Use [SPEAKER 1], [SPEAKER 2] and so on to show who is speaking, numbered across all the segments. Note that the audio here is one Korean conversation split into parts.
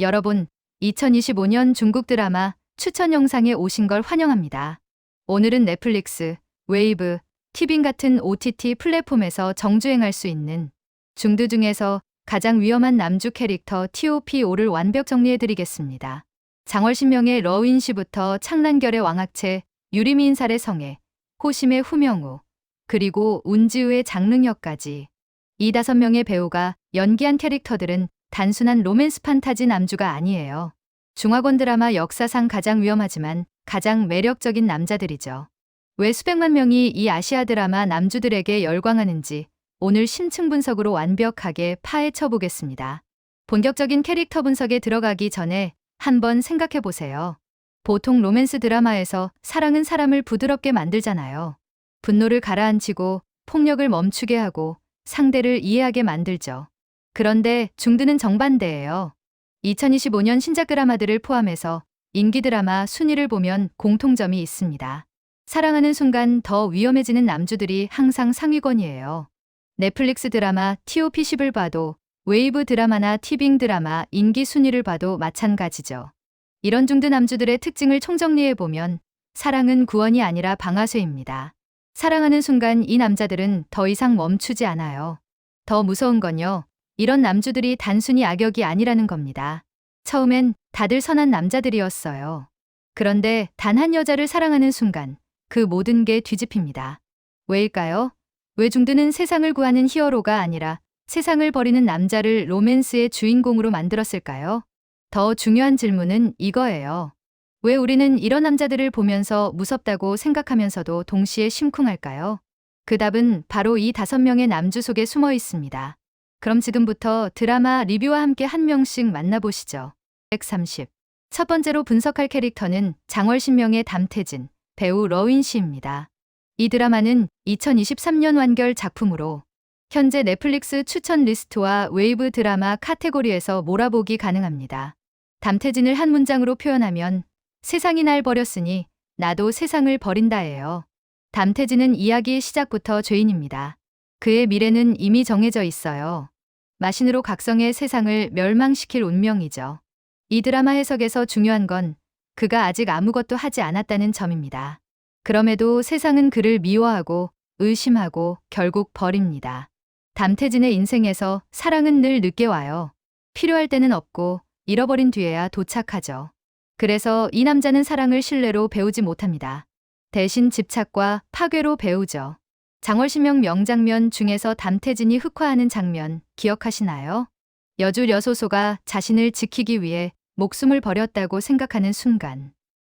[SPEAKER 1] 여러분, 2025년 중국 드라마 추천 영상에 오신 걸 환영합니다. 오늘은 넷플릭스, 웨이브, 티빙 같은 OTT 플랫폼에서 정주행할 수 있는 중드 중에서 가장 위험한 남주 캐릭터 TOP5를 완벽 정리해드리겠습니다. 장월신명의 러윈 씨부터 창란결의 왕학체, 유리미인살의 성애, 호심의 후명우, 그리고 운지우의 장릉역까지 이 다섯 명의 배우가 연기한 캐릭터들은 단순한 로맨스 판타지 남주가 아니에요. 중화권 드라마 역사상 가장 위험하지만 가장 매력적인 남자들이죠. 왜 수백만 명이 이 아시아 드라마 남주들에게 열광하는지 오늘 심층 분석으로 완벽하게 파헤쳐 보겠습니다. 본격적인 캐릭터 분석에 들어가기 전에 한번 생각해 보세요. 보통 로맨스 드라마에서 사랑은 사람을 부드럽게 만들잖아요. 분노를 가라앉히고 폭력을 멈추게 하고 상대를 이해하게 만들죠. 그런데 중드는 정반대예요. 2025년 신작 드라마들을 포함해서 인기 드라마 순위를 보면 공통점이 있습니다. 사랑하는 순간 더 위험해지는 남주들이 항상 상위권이에요. 넷플릭스 드라마 TOP10을 봐도 웨이브 드라마나 티빙 드라마 인기 순위를 봐도 마찬가지죠. 이런 중드 남주들의 특징을 총정리해보면 사랑은 구원이 아니라 방아쇠입니다. 사랑하는 순간 이 남자들은 더 이상 멈추지 않아요. 더 무서운 건요. 이런 남주들이 단순히 악역이 아니라는 겁니다. 처음엔 다들 선한 남자들이었어요. 그런데 단 한 여자를 사랑하는 순간 그 모든 게 뒤집힙니다. 왜일까요? 왜 중드는 세상을 구하는 히어로가 아니라 세상을 버리는 남자를 로맨스의 주인공으로 만들었을까요? 더 중요한 질문은 이거예요. 왜 우리는 이런 남자들을 보면서 무섭다고 생각하면서도 동시에 심쿵할까요? 그 답은 바로 이 다섯 명의 남주 속에 숨어 있습니다. 그럼 지금부터 드라마 리뷰와 함께 한 명씩 만나보시죠. 130. 첫 번째로 분석할 캐릭터는 장월신명의 담태진, 배우 러윈 씨입니다. 이 드라마는 2023년 완결 작품으로 현재 넷플릭스 추천 리스트와 웨이브 드라마 카테고리에서 몰아보기 가능합니다. 담태진을 한 문장으로 표현하면 세상이 날 버렸으니 나도 세상을 버린다예요. 담태진은 이야기의 시작부터 죄인입니다. 그의 미래는 이미 정해져 있어요. 마신으로 각성의 세상을 멸망시킬 운명이죠. 이 드라마 해석에서 중요한 건 그가 아직 아무것도 하지 않았다는 점입니다. 그럼에도 세상은 그를 미워하고 의심하고 결국 버립니다. 담태진의 인생에서 사랑은 늘 늦게 와요. 필요할 때는 없고 잃어버린 뒤에야 도착하죠. 그래서 이 남자는 사랑을 신뢰로 배우지 못합니다. 대신 집착과 파괴로 배우죠. 장월신명 명장면 중에서 담태진이 흑화하는 장면 기억하시나요? 여주 여소소가 자신을 지키기 위해 목숨을 버렸다고 생각하는 순간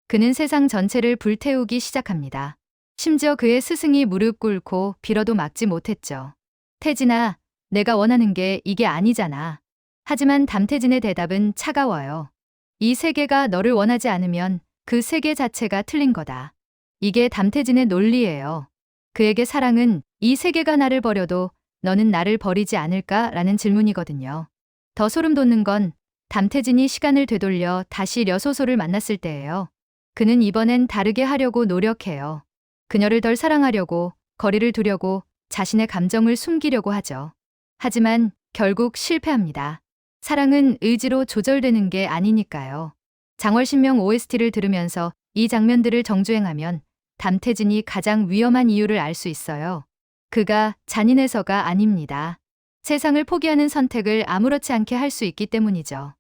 [SPEAKER 1] 그는 세상 전체를 불태우기 시작합니다. 심지어 그의 스승이 무릎 꿇고 빌어도 막지 못했죠. 태진아, 내가 원하는 게 이게 아니잖아. 하지만 담태진의 대답은 차가워요. 이 세계가 너를 원하지 않으면 그 세계 자체가 틀린 거다. 이게 담태진의 논리예요. 그에게 사랑은 이 세계가 나를 버려도 너는 나를 버리지 않을까 라는 질문이거든요. 더 소름 돋는 건 담태진이 시간을 되돌려 다시 려소소를 만났을 때예요. 그는 이번엔 다르게 하려고 노력해요. 그녀를 덜 사랑하려고, 거리를 두려고, 자신의 감정을 숨기려고 하죠. 하지만 결국 실패합니다. 사랑은 의지로 조절되는 게 아니니까요. 장월신명 OST를 들으면서 이 장면들을 정주행하면 담태진이 가장 위험한 이유를 알 수 있어요. 그가 잔인해서가 아닙니다. 세상을 포기하는 선택을 아무렇지 않게 할 수 있기 때문이죠.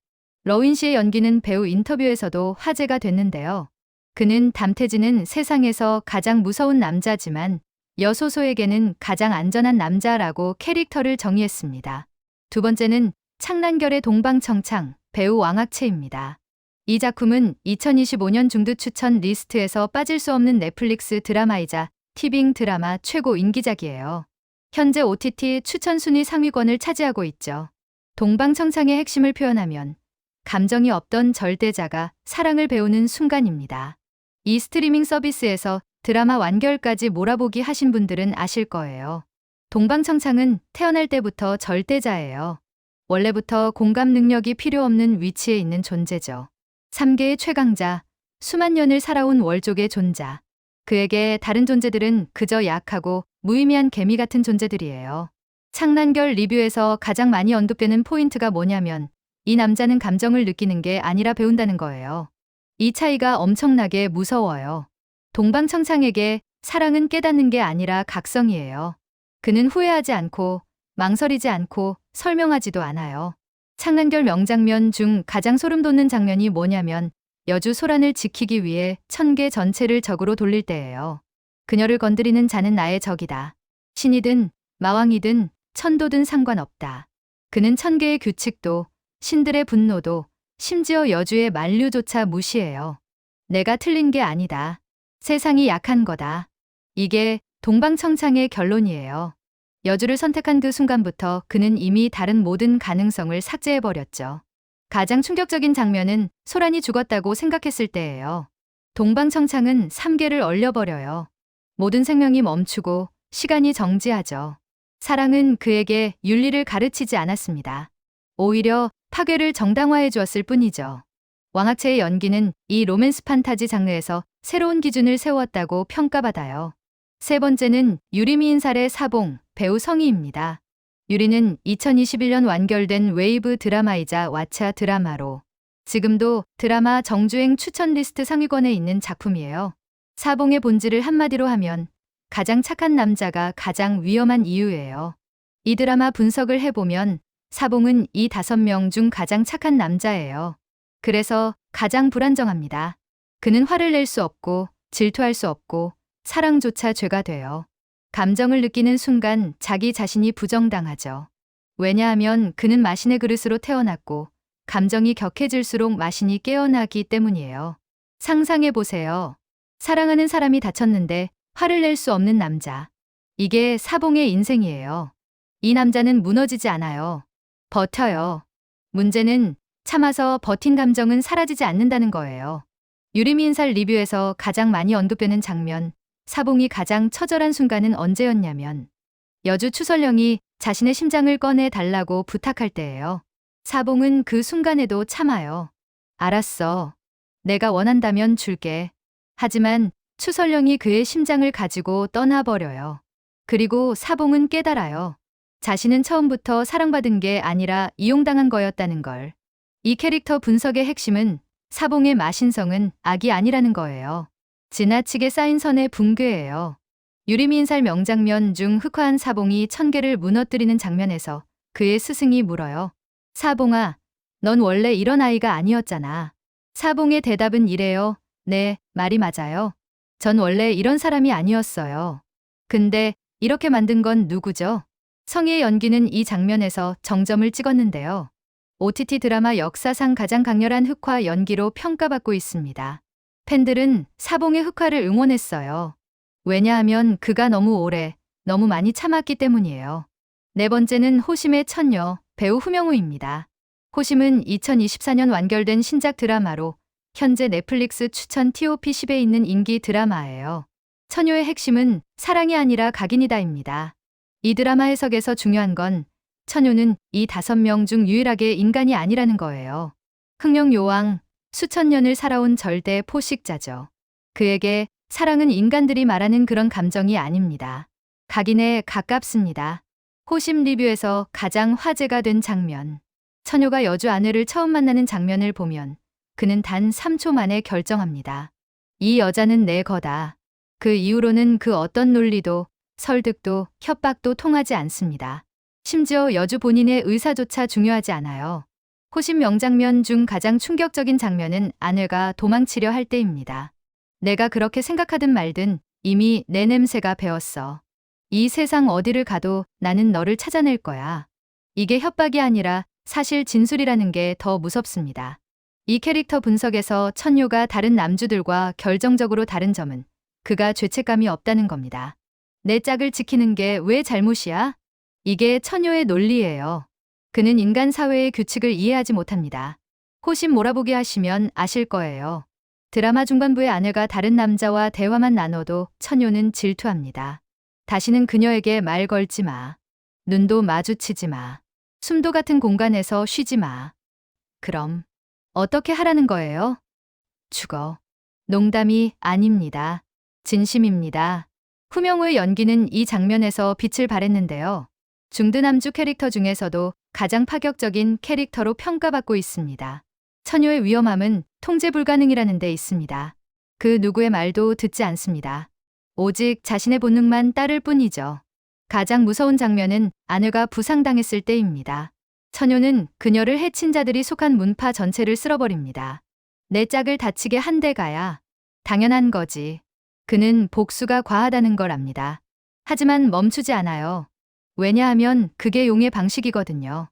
[SPEAKER 1] 러윈 씨의 연기는 배우 인터뷰에서도 화제가 됐는데요. 그는 담태진은 세상에서 가장 무서운 남자지만 여소소에게는 가장 안전한 남자라고 캐릭터를 정의했습니다. 두 번째는 창란결의 동방청창, 배우 왕학채입니다. 이 작품은 2025년 중드 추천 리스트에서 빠질 수 없는 넷플릭스 드라마이자 티빙 드라마 최고 인기작이에요. 현재 OTT 추천 순위 상위권을 차지하고 있죠. 동방청창의 핵심을 표현하면 감정이 없던 절대자가 사랑을 배우는 순간입니다. 이 스트리밍 서비스에서 드라마 완결까지 몰아보기 하신 분들은 아실 거예요. 동방청창은 태어날 때부터 절대자예요. 원래부터 공감 능력이 필요 없는 위치에 있는 존재죠. 3계의 최강자, 수만 년을 살아온 월족의 존자. 그에게 다른 존재들은 그저 약하고 무의미한 개미 같은 존재들이에요. 창난결 리뷰에서 가장 많이 언급되는 포인트가 뭐냐면 이 남자는 감정을 느끼는 게 아니라 배운다는 거예요. 이 차이가 엄청나게 무서워요. 동방청창에게 사랑은 깨닫는 게 아니라 각성이에요. 그는 후회하지 않고 망설이지 않고 설명하지도 않아요. 창난결 명장면 중 가장 소름 돋는 장면이 뭐냐면 여주 소란을 지키기 위해 천 개 전체를 적으로 돌릴 때예요. 그녀를 건드리는 자는 나의 적이다. 신이든 마왕이든 천도든 상관없다. 그는 천 개의 규칙도 신들의 분노도 심지어 여주의 만류조차 무시해요. 내가 틀린 게 아니다. 세상이 약한 거다. 이게 동방청창의 결론이에요. 여주를 선택한 그 순간부터 그는 이미 다른 모든 가능성을 삭제해버렸죠. 가장 충격적인 장면은 소란이 죽었다고 생각했을 때예요. 동방청창은 3개를 얼려버려요. 모든 생명이 멈추고 시간이 정지하죠. 사랑은 그에게 윤리를 가르치지 않았습니다. 오히려 파괴를 정당화해 주었을 뿐이죠. 왕학체의 연기는 이 로맨스 판타지 장르에서 새로운 기준을 세웠다고 평가받아요. 세 번째는 유리미인살의 사봉, 배우 성희입니다. 유리는 2021년 완결된 웨이브 드라마이자 왓챠 드라마로 지금도 드라마 정주행 추천 리스트 상위권에 있는 작품이에요. 사봉의 본질을 한마디로 하면 가장 착한 남자가 가장 위험한 이유예요. 이 드라마 분석을 해보면 사봉은 이 다섯 명 중 가장 착한 남자예요. 그래서 가장 불안정합니다. 그는 화를 낼 수 없고 질투할 수 없고 사랑조차 죄가 돼요. 감정을 느끼는 순간 자기 자신이 부정당하죠. 왜냐하면 그는 마신의 그릇으로 태어났고 감정이 격해질수록 마신이 깨어나기 때문이에요. 상상해 보세요. 사랑하는 사람이 다쳤는데 화를 낼 수 없는 남자. 이게 사봉의 인생이에요. 이 남자는 무너지지 않아요. 버텨요. 문제는 참아서 버틴 감정은 사라지지 않는다는 거예요. 유리미인살 리뷰에서 가장 많이 언급되는 장면, 사봉이 가장 처절한 순간은 언제였냐면 여주 추설령이 자신의 심장을 꺼내 달라고 부탁할 때예요. 사봉은 그 순간에도 참아요. 알았어. 내가 원한다면 줄게. 하지만 추설령이 그의 심장을 가지고 떠나버려요. 그리고 사봉은 깨달아요. 자신은 처음부터 사랑받은 게 아니라 이용당한 거였다는 걸. 이 캐릭터 분석의 핵심은 사봉의 마신성은 악이 아니라는 거예요. 지나치게 쌓인 선의 붕괴예요. 유리미인살 명장면 중 흑화한 사봉이 천개를 무너뜨리는 장면에서 그의 스승이 물어요. 사봉아, 넌 원래 이런 아이가 아니었잖아. 사봉의 대답은 이래요. 네, 말이 맞아요. 전 원래 이런 사람이 아니었어요. 근데 이렇게 만든 건 누구죠? 성희의 연기는 이 장면에서 정점을 찍었는데요. OTT 드라마 역사상 가장 강렬한 흑화 연기로 평가받고 있습니다. 팬들은 사봉의 흑화를 응원했어요. 왜냐하면 그가 너무 오래, 너무 많이 참았기 때문이에요. 네 번째는 호심의 천녀, 배우 후명우입니다. 호심은 2024년 완결된 신작 드라마로 현재 넷플릭스 추천 TOP10에 있는 인기 드라마예요. 처녀의 핵심은 사랑이 아니라 각인이다입니다. 이 드라마 해석에서 중요한 건 처녀는 이 다섯 명 중 유일하게 인간이 아니라는 거예요. 흥룡 요왕, 수천 년을 살아온 절대 포식자죠. 그에게 사랑은 인간들이 말하는 그런 감정이 아닙니다. 각인에 가깝습니다. 호심 리뷰에서 가장 화제가 된 장면. 처녀가 여주 아내를 처음 만나는 장면을 보면 그는 단 3초 만에 결정합니다. 이 여자는 내 거다. 그 이후로는 그 어떤 논리도 설득도 협박도 통하지 않습니다. 심지어 여주 본인의 의사조차 중요하지 않아요. 호심 명장면 중 가장 충격적인 장면은 아내가 도망치려 할 때입니다. 내가 그렇게 생각하든 말든 이미 내 냄새가 배었어. 이 세상 어디를 가도 나는 너를 찾아낼 거야. 이게 협박이 아니라 사실 진술이라는 게 더 무섭습니다. 이 캐릭터 분석에서 천요가 다른 남주들과 결정적으로 다른 점은 그가 죄책감이 없다는 겁니다. 내 짝을 지키는 게 왜 잘못이야? 이게 천요의 논리예요. 그는 인간 사회의 규칙을 이해하지 못합니다. 호심 몰아보기 하시면 아실 거예요. 드라마 중반부의 아내가 다른 남자와 대화만 나눠도 천요는 질투합니다. 다시는 그녀에게 말 걸지 마. 눈도 마주치지 마. 숨도 같은 공간에서 쉬지 마. 그럼 어떻게 하라는 거예요? 죽어. 농담이 아닙니다. 진심입니다. 후명우의 연기는 이 장면에서 빛을 발했는데요. 중드남주 캐릭터 중에서도 가장 파격적인 캐릭터로 평가받고 있습니다. 처녀의 위험함은 통제 불가능이라는 데 있습니다. 그 누구의 말도 듣지 않습니다. 오직 자신의 본능만 따를 뿐이죠. 가장 무서운 장면은 아내가 부상당했을 때입니다. 처녀는 그녀를 해친 자들이 속한 문파 전체를 쓸어버립니다. 내 짝을 다치게 한 대 가야 당연한 거지. 그는 복수가 과하다는 걸 압니다. 하지만 멈추지 않아요. 왜냐하면 그게 용의 방식이거든요.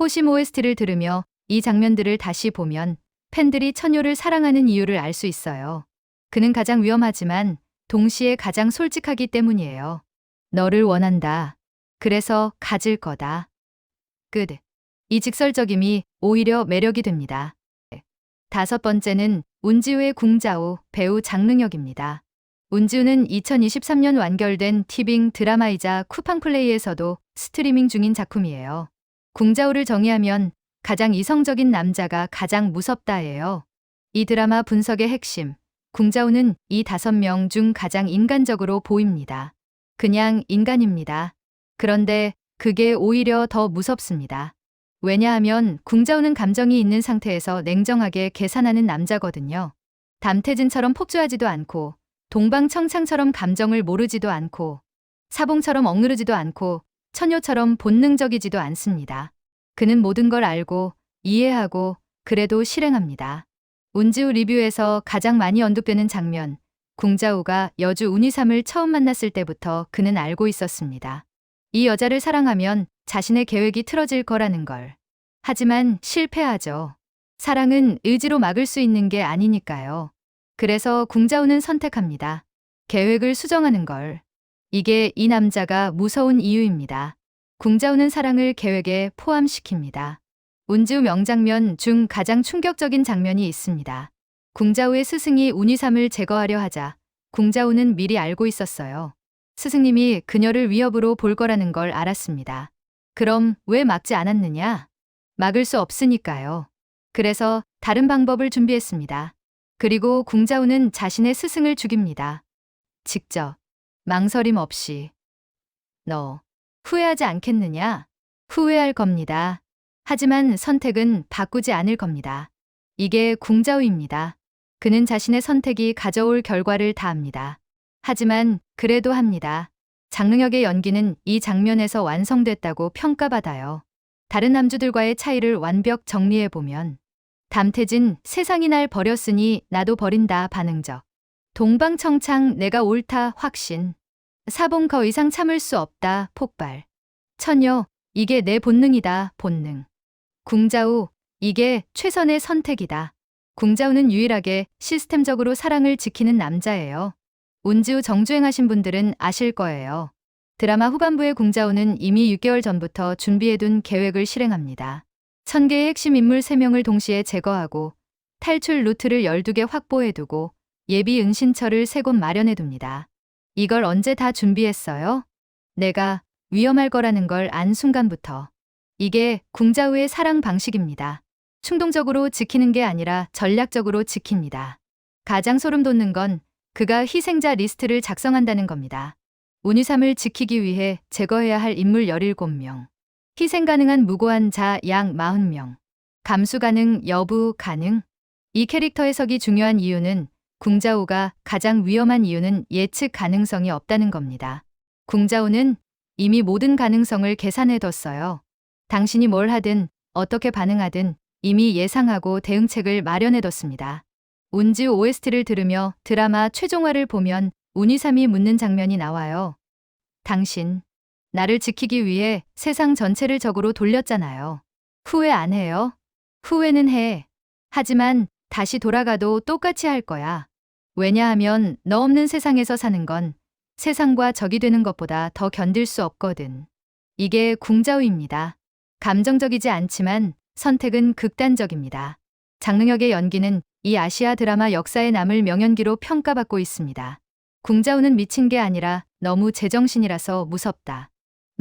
[SPEAKER 1] 호심 OST를 들으며 이 장면들을 다시 보면 팬들이 처녀를 사랑하는 이유를 알 수 있어요. 그는 가장 위험하지만 동시에 가장 솔직하기 때문이에요. 너를 원한다. 그래서 가질 거다. 끝. 이 직설적임이 오히려 매력이 됩니다. 다섯 번째는 운지우의 궁자오 배우 장능력입니다. 운지우는 2023년 완결된 티빙 드라마이자 쿠팡 플레이에서도 스트리밍 중인 작품이에요. 궁자오를 정의하면 가장 이성적인 남자가 가장 무섭다예요. 이 드라마 분석의 핵심. 궁자오는 이 다섯 명 중 가장 인간적으로 보입니다. 그냥 인간입니다. 그런데 그게 오히려 더 무섭습니다. 왜냐하면 궁자오는 감정이 있는 상태에서 냉정하게 계산하는 남자거든요. 담태진처럼 폭주하지도 않고 동방청창처럼 감정을 모르지도 않고 사봉처럼 억누르지도 않고 처녀처럼 본능적이지도 않습니다. 그는 모든 걸 알고 이해하고 그래도 실행합니다. 운지우 리뷰에서 가장 많이 언급되는 장면, 궁자우가 여주 운이삼을 처음 만났을 때부터 그는 알고 있었습니다. 이 여자를 사랑하면 자신의 계획이 틀어질 거라는 걸. 하지만 실패하죠. 사랑은 의지로 막을 수 있는 게 아니니까요. 그래서 궁자우는 선택합니다. 계획을 수정하는 걸. 이게 이 남자가 무서운 이유입니다. 궁자우는 사랑을 계획에 포함시킵니다. 운지우 명장면 중 가장 충격적인 장면이 있습니다. 궁자우의 스승이 운이삼을 제거하려 하자 궁자우는 미리 알고 있었어요. 스승님이 그녀를 위협으로 볼 거라는 걸 알았습니다. 그럼 왜 막지 않았느냐? 막을 수 없으니까요. 그래서 다른 방법을 준비했습니다. 그리고 궁자우는 자신의 스승을 죽입니다. 직접, 망설임 없이. 너, 후회하지 않겠느냐? 후회할 겁니다. 하지만 선택은 바꾸지 않을 겁니다. 이게 궁자우입니다. 그는 자신의 선택이 가져올 결과를 다 압니다. 하지만 그래도 합니다. 장능혁의 연기는 이 장면에서 완성됐다고 평가받아요. 다른 남주들과의 차이를 완벽 정리해보면 담태진 세상이 날 버렸으니 나도 버린다 반응적. 동방청창 내가 옳다 확신. 사봉 거 이상 참을 수 없다 폭발. 처녀 이게 내 본능이다 본능. 궁자우 이게 최선의 선택이다. 궁자우는 유일하게 시스템적으로 사랑을 지키는 남자예요. 운지우 정주행하신 분들은 아실 거예요. 드라마 후반부의 궁자우는 이미 6개월 전부터 준비해둔 계획을 실행합니다. 천 개의 핵심 인물 3명을 동시에 제거하고 탈출 루트를 12개 확보해두고 예비 은신처를 3곳 마련해둡니다. 이걸 언제 다 준비했어요? 내가 위험할 거라는 걸 안 순간부터. 이게 궁자우의 사랑 방식입니다. 충동적으로 지키는 게 아니라 전략적으로 지킵니다. 가장 소름 돋는 건 그가 희생자 리스트를 작성한다는 겁니다. 운이삼을 지키기 위해 제거해야 할 인물 17명. 희생 가능한 무고한 자양 40명. 감수 가능 여부 가능. 이 캐릭터 해석이 중요한 이유는 궁자우가 가장 위험한 이유는 예측 가능성이 없다는 겁니다. 궁자우는 이미 모든 가능성을 계산해 뒀어요. 당신이 뭘 하든 어떻게 반응하든 이미 예상하고 대응책을 마련해 뒀습니다. 운지우 OST를 들으며 드라마 최종화를 보면 운이삼이 묻는 장면이 나와요. 당신, 나를 지키기 위해 세상 전체를 적으로 돌렸잖아요. 후회 안 해요? 후회는 해. 하지만 다시 돌아가도 똑같이 할 거야. 왜냐하면 너 없는 세상에서 사는 건 세상과 적이 되는 것보다 더 견딜 수 없거든. 이게 궁자우입니다. 감정적이지 않지만 선택은 극단적입니다. 장능혁의 연기는 이 아시아 드라마 역사에 남을 명연기로 평가받고 있습니다. 궁자우는 미친 게 아니라 너무 제정신이라서 무섭다.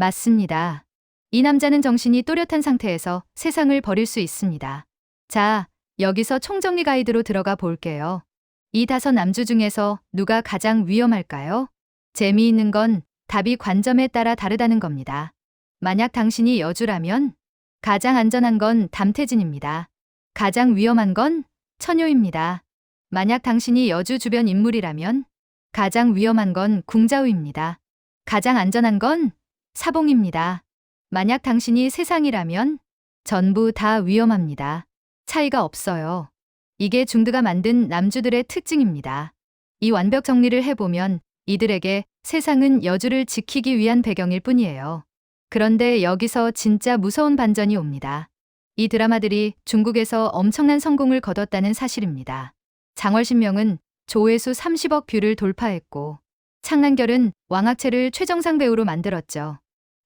[SPEAKER 1] 맞습니다. 이 남자는 정신이 또렷한 상태에서 세상을 버릴 수 있습니다. 자, 여기서 총정리 가이드로 들어가 볼게요. 이 다섯 남주 중에서 누가 가장 위험할까요? 재미있는 건 답이 관점에 따라 다르다는 겁니다. 만약 당신이 여주라면 가장 안전한 건 담태진입니다. 가장 위험한 건 처녀입니다. 만약 당신이 여주 주변 인물이라면 가장 위험한 건 궁자우입니다. 가장 안전한 건 사봉입니다. 만약 당신이 세상이라면 전부 다 위험합니다. 차이가 없어요. 이게 중드가 만든 남주들의 특징입니다. 이 완벽 정리를 해보면 이들에게 세상은 여주를 지키기 위한 배경일 뿐이에요. 그런데 여기서 진짜 무서운 반전이 옵니다. 이 드라마들이 중국에서 엄청난 성공을 거뒀다는 사실입니다. 장월신명은 조회수 30억 뷰를 돌파했고 창난결은 왕학채를 최정상 배우로 만들었죠.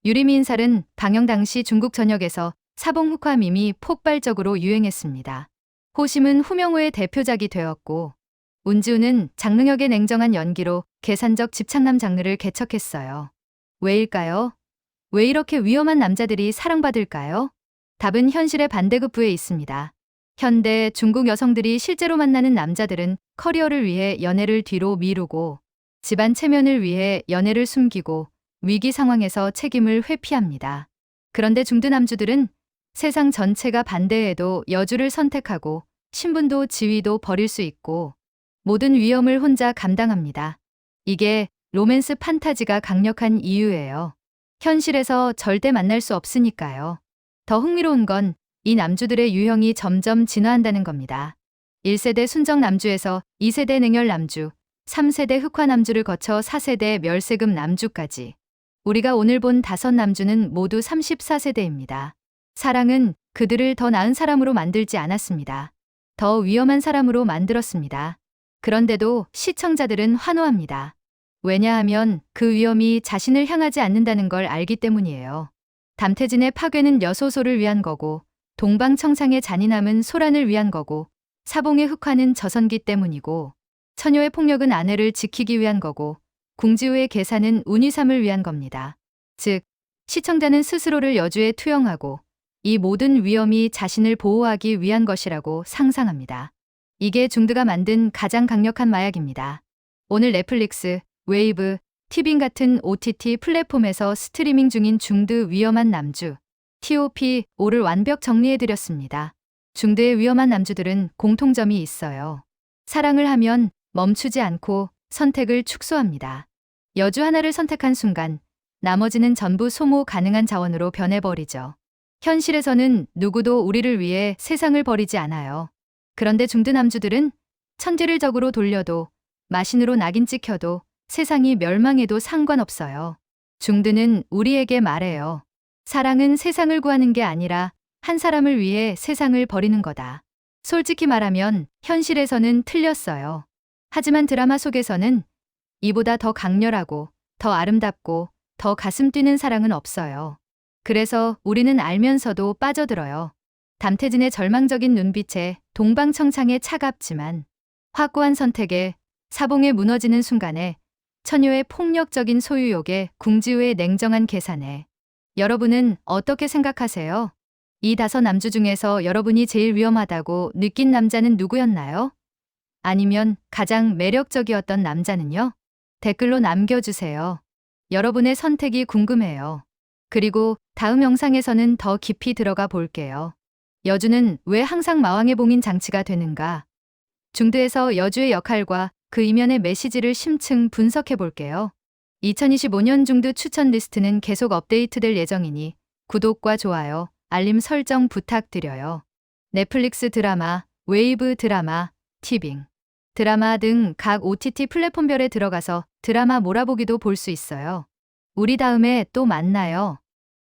[SPEAKER 1] 유리미인살은 방영 당시 중국 전역에서 사봉 흑화 밈이 폭발적으로 유행했습니다. 호심은 후명호의 대표작이 되었고 운지우는 장능혁의 냉정한 연기로 계산적 집착남 장르를 개척했어요. 왜일까요? 왜 이렇게 위험한 남자들이 사랑받을까요? 답은 현실의 반대급부에 있습니다. 현대 중국 여성들이 실제로 만나는 남자들은 커리어를 위해 연애를 뒤로 미루고 집안 체면을 위해 연애를 숨기고 위기 상황에서 책임을 회피합니다. 그런데 중드 남주들은 세상 전체가 반대해도 여주를 선택하고 신분도 지위도 버릴 수 있고 모든 위험을 혼자 감당합니다. 이게 로맨스 판타지가 강력한 이유예요. 현실에서 절대 만날 수 없으니까요. 더 흥미로운 건 이 남주들의 유형이 점점 진화한다는 겁니다. 1세대 순정 남주에서 2세대 냉혈 남주, 3세대 흑화 남주를 거쳐 4세대 멸세금 남주까지. 우리가 오늘 본 다섯 남주는 모두 34세대입니다. 사랑은 그들을 더 나은 사람으로 만들지 않았습니다. 더 위험한 사람으로 만들었습니다. 그런데도 시청자들은 환호합니다. 왜냐하면 그 위험이 자신을 향하지 않는다는 걸 알기 때문이에요. 담태진의 파괴는 여소소를 위한 거고, 동방청상의 잔인함은 소란을 위한 거고, 사봉의 흑화는 저선기 때문이고, 처녀의 폭력은 아내를 지키기 위한 거고, 궁지우의 계산은 운위삼을 위한 겁니다. 즉, 시청자는 스스로를 여주에 투영하고, 이 모든 위험이 자신을 보호하기 위한 것이라고 상상합니다. 이게 중드가 만든 가장 강력한 마약입니다. 오늘 넷플릭스, 웨이브, 티빙 같은 OTT 플랫폼에서 스트리밍 중인 중드 위험한 남주, TOP5를 완벽 정리해드렸습니다. 중드의 위험한 남주들은 공통점이 있어요. 사랑을 하면 멈추지 않고 선택을 축소합니다. 여주 하나를 선택한 순간 나머지는 전부 소모 가능한 자원으로 변해버리죠. 현실에서는 누구도 우리를 위해 세상을 버리지 않아요. 그런데 중드 남주들은 천지를 적으로 돌려도 마신으로 낙인 찍혀도 세상이 멸망해도 상관없어요. 중드는 우리에게 말해요. 사랑은 세상을 구하는 게 아니라 한 사람을 위해 세상을 버리는 거다. 솔직히 말하면 현실에서는 틀렸어요. 하지만 드라마 속에서는 이보다 더 강렬하고 더 아름답고 더 가슴 뛰는 사랑은 없어요. 그래서 우리는 알면서도 빠져들어요. 담태진의 절망적인 눈빛에 동방청창에 차갑지만 확고한 선택에 사봉에 무너지는 순간에 처녀의 폭력적인 소유욕에 궁지우의 냉정한 계산에 여러분은 어떻게 생각하세요? 이 다섯 남주 중에서 여러분이 제일 위험하다고 느낀 남자는 누구였나요? 아니면 가장 매력적이었던 남자는요? 댓글로 남겨주세요. 여러분의 선택이 궁금해요. 그리고 다음 영상에서는 더 깊이 들어가 볼게요. 여주는 왜 항상 마왕의 봉인 장치가 되는가? 중드에서 여주의 역할과 그 이면의 메시지를 심층 분석해 볼게요. 2025년 중드 추천 리스트는 계속 업데이트될 예정이니 구독과 좋아요, 알림 설정 부탁드려요. 넷플릭스 드라마, 웨이브 드라마, 티빙, 드라마 등 각 OTT 플랫폼별에 들어가서 드라마 몰아보기도 볼 수 있어요. 우리 다음에 또 만나요.